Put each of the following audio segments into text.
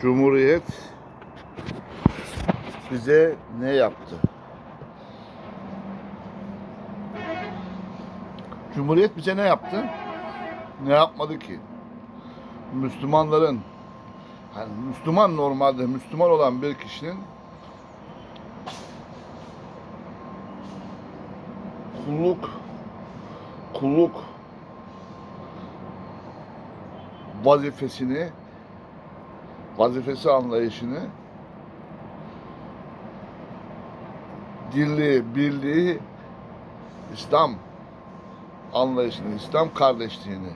Cumhuriyet bize ne yaptı? Cumhuriyet bize ne yaptı? Ne yapmadı ki? Müslümanların hani Müslüman normalde Müslüman olan bir kişinin kulluk kulluk vazifesini vazifesi anlayışını dirliği, birliği İslam anlayışını, İslam kardeşliğini,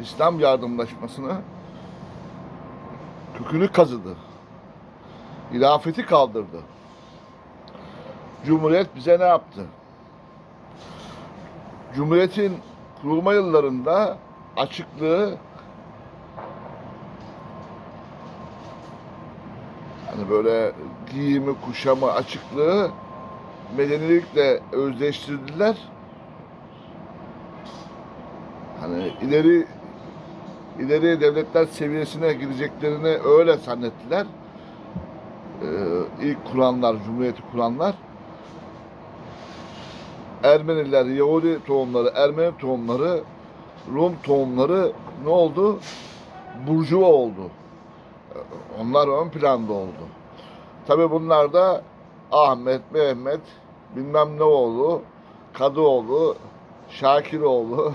İslam yardımlaşmasını kökünü kazıdı. İlafeti kaldırdı. Cumhuriyet bize ne yaptı? Cumhuriyetin kurulma yıllarında açıklığı hani böyle giyimi, kuşamı, açıklığı medenilikle özleştirdiler. Hani ileri ileri devletler seviyesine gideceklerini öyle zannettiler. Ee, ilk kuranlar, Cumhuriyeti kuranlar. Ermeniler, Yahudi tohumları, Ermeni tohumları, Rum tohumları ne oldu? Burjuva oldu. Onlar ön planda oldu. Tabi bunlar da Ahmet, Mehmet, bilmem ne oğlu, Kadıoğlu, Şakiroğlu,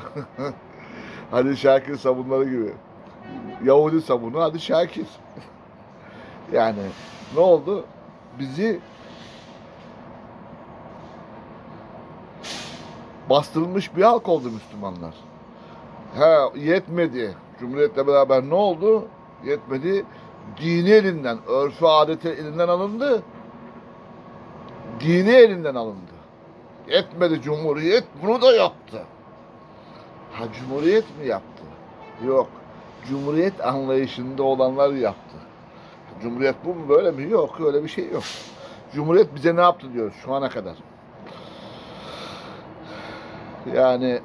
hadi Şakir sabunları gibi. Yahudi sabunu, hadi Şakir. yani ne oldu? Bizi bastırılmış bir halk oldu Müslümanlar. Ha yetmedi. Cumhuriyetle beraber ne oldu? Yetmedi. Dini elinden, örfü adeti elinden alındı. Dini elinden alındı. Yetmedi Cumhuriyet bunu da yaptı. Ha Cumhuriyet mi yaptı? Yok. Cumhuriyet anlayışında olanlar yaptı. Cumhuriyet bu mu böyle mi? Yok öyle bir şey yok. Cumhuriyet bize ne yaptı diyoruz şu ana kadar. Yani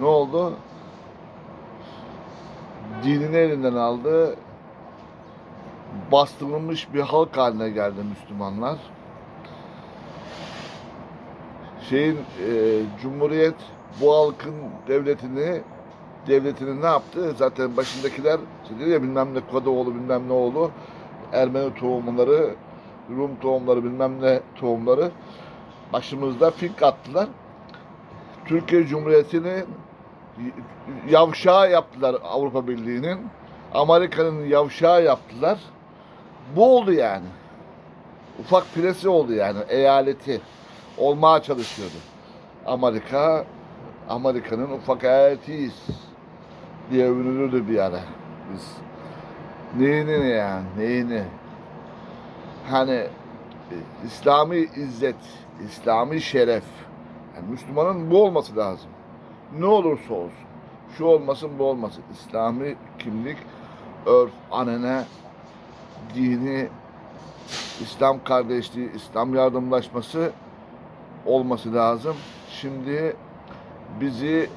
ne oldu? Dinini elinden aldı. Bastırılmış bir halk haline geldi Müslümanlar. Şeyin e, Cumhuriyet bu halkın devletini devletini ne yaptı? Zaten başındakiler işte ya bilmem ne Kadıoğlu bilmem ne oğlu Ermeni tohumları Rum tohumları bilmem ne tohumları başımızda fink attılar. Türkiye Cumhuriyeti'ni yavşağı yaptılar Avrupa Birliği'nin. Amerika'nın yavşağı yaptılar. Bu oldu yani. Ufak piresi oldu yani. Eyaleti olmaya çalışıyordu. Amerika Amerika'nın ufak eyaletiyiz diye övünülürdü bir ara. Biz neyini yani neyini hani İslami izzet, İslami şeref. Yani Müslümanın bu olması lazım. Ne olursa olsun. Şu olmasın bu olmasın. İslami kimlik, örf, anene, dini, İslam kardeşliği, İslam yardımlaşması olması lazım. Şimdi bizi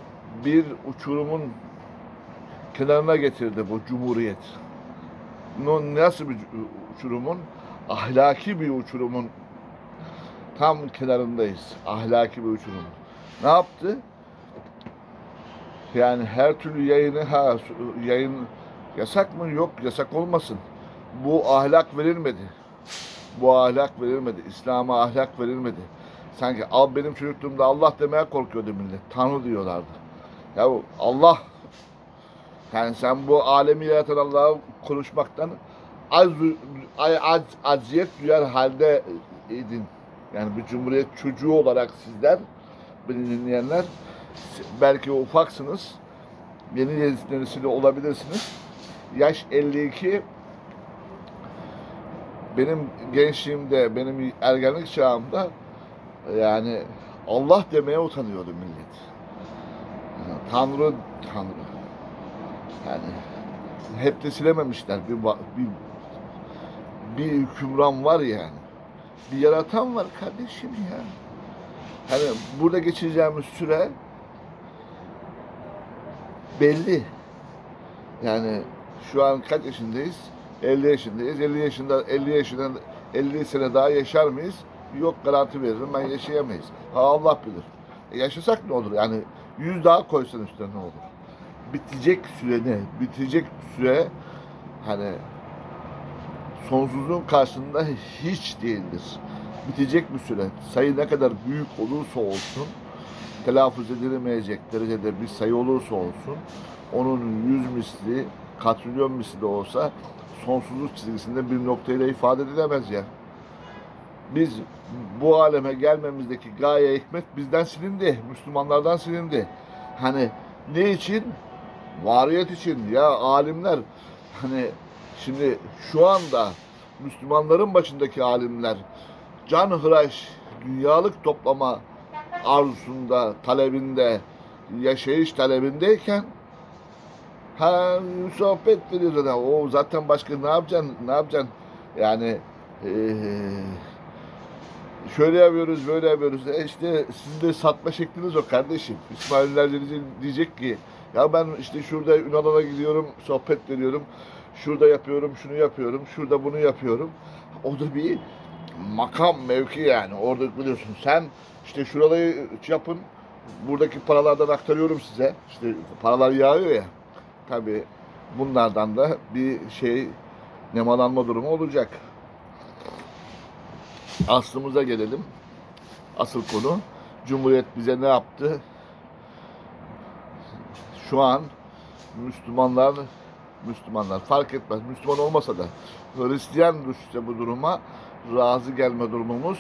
bir uçurumun kenarına getirdi bu cumhuriyet. Nasıl bir uçurumun? Ahlaki bir uçurumun tam kenarındayız. Ahlaki bir uçurum. Ne yaptı? Yani her türlü yayını ha yayın yasak mı? Yok yasak olmasın. Bu ahlak verilmedi. Bu ahlak verilmedi. İslam'a ahlak verilmedi. Sanki al benim çocukluğumda Allah demeye korkuyordu millet. Tanrı diyorlardı. Ya Allah yani sen bu alemi yaratan Allah'ı konuşmaktan az, az, az aziyet duyar halde idin. Yani bir cumhuriyet çocuğu olarak sizler, beni dinleyenler, belki ufaksınız, yeni nesil olabilirsiniz. Yaş 52, benim gençliğimde, benim ergenlik çağımda yani Allah demeye utanıyordu millet. Yani Tanrı, Tanrı. Yani hep de silememişler. Bir, bir, bir hükümran var yani. Bir yaratan var kardeşim ya. Hani burada geçireceğimiz süre belli. Yani Şu an kaç yaşındayız? 50 yaşındayız. 50 yaşında 50 yaşında 50 sene daha yaşar mıyız? Yok garanti veririm ben yaşayamayız. Ha Allah bilir. E yaşasak ne olur? Yani 100 daha koysan üstüne ne olur? Bitecek süre ne? Bitecek süre hani sonsuzluğun karşısında hiç değildir. Bitecek bir süre. Sayı ne kadar büyük olursa olsun, telaffuz edilemeyecek derecede bir sayı olursa olsun, onun yüz misli, katrilyon misli de olsa sonsuzluk çizgisinde bir noktayla ifade edilemez ya. Biz bu aleme gelmemizdeki gaye hikmet bizden silindi, Müslümanlardan silindi. Hani ne için? Variyet için ya alimler hani şimdi şu anda Müslümanların başındaki alimler can hıraş dünyalık toplama arzusunda, talebinde, yaşayış talebindeyken ha sohbet veriyor zaten. O zaten başka ne yapacaksın? Ne yapacaksın? Yani eee, şöyle yapıyoruz, böyle yapıyoruz. E işte sizin de satma şekliniz o kardeşim. İsmail'ler diyecek ki ya ben işte şurada Ünal'a gidiyorum, sohbet veriyorum. Şurada yapıyorum, şunu yapıyorum, şurada bunu yapıyorum. O da bir makam mevki yani. Orada biliyorsun sen işte şuralayı yapın. Buradaki paralardan aktarıyorum size. İşte paralar yağıyor ya. Tabii bunlardan da bir şey nemalanma durumu olacak. Aslımıza gelelim. Asıl konu Cumhuriyet bize ne yaptı? Şu an Müslümanlar Müslümanlar fark etmez. Müslüman olmasa da Hristiyan düşse bu duruma razı gelme durumumuz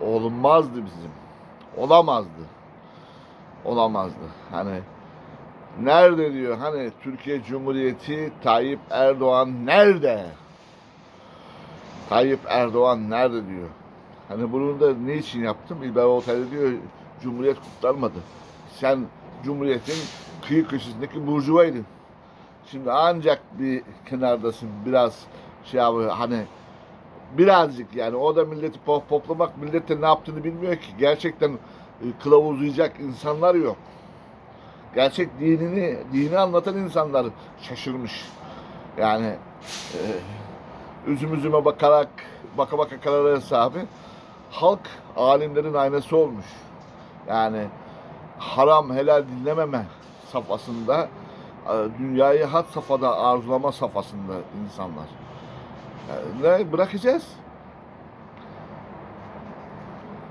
olmazdı bizim. Olamazdı. Olamazdı. Hani nerede diyor hani Türkiye Cumhuriyeti Tayyip Erdoğan nerede? Tayyip Erdoğan nerede diyor. Hani bunu da ne için yaptım? İlber Ortaylı diyor Cumhuriyet kutlanmadı. Sen Cumhuriyet'in kıyı köşesindeki burjuvaydın. Şimdi ancak bir kenardasın biraz şey abi hani birazcık yani o da milleti pop poplamak millete ne yaptığını bilmiyor ki. Gerçekten e, kılavuzlayacak insanlar yok. Gerçek dinini, dini anlatan insanlar şaşırmış. Yani e, üzüm üzüme bakarak, baka baka karar hesabı halk alimlerin aynası olmuş. Yani haram helal dinlememe safhasında e, dünyayı had safhada arzulama safhasında insanlar. Bırakacağız?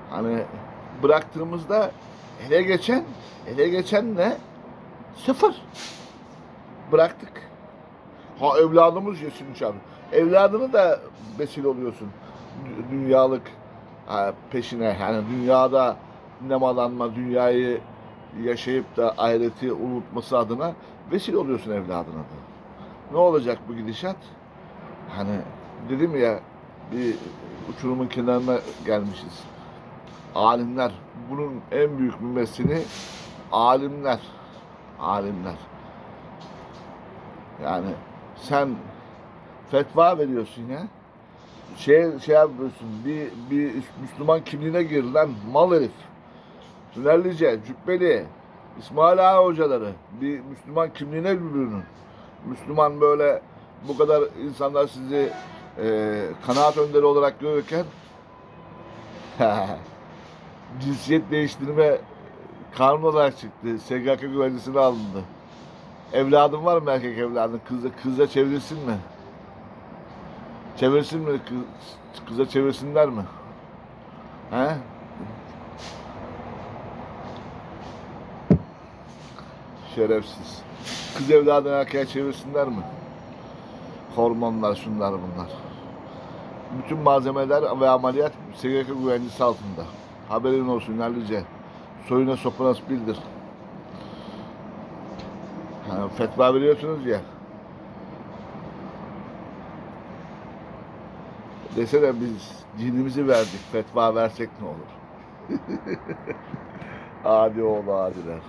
Hani bıraktığımızda ele geçen, ele geçen ne? Sıfır. Bıraktık. Ha evladımız yesin çabuk. Evladını da besil oluyorsun. Dü- Dünyalık peşine. Yani dünyada nemalanma, dünyayı yaşayıp da ahireti unutması adına vesile oluyorsun evladına da. Ne olacak bu gidişat? Hani dedim ya bir uçurumun kenarına gelmişiz. Alimler, bunun en büyük mümessili alimler. Alimler. Yani sen fetva veriyorsun ya. Şey, şey yapıyorsun, bir, bir Müslüman kimliğine gir lan, mal herif. Tünellice, Cübbeli, İsmail Ağa hocaları bir Müslüman kimliğine bürünün. Müslüman böyle bu kadar insanlar sizi e, kanaat önderi olarak görürken cinsiyet değiştirme kanun olarak çıktı. SGK güvencesine alındı. Evladın var mı erkek evladın? Kıza, kıza çevirsin mi? Çevirsin mi? Kız, kıza çevirsinler mi? He? Şerefsiz. Kız evladını erkeğe çevirsinler mi? Hormonlar, şunlar bunlar. Bütün malzemeler ve ameliyat SGK güvencesi altında. Haberin olsun Lallice. Soyuna sopanas bildir. Ha, fetva veriyorsunuz ya. Desene biz dinimizi verdik. Fetva versek ne olur? Adi oğlu adiler.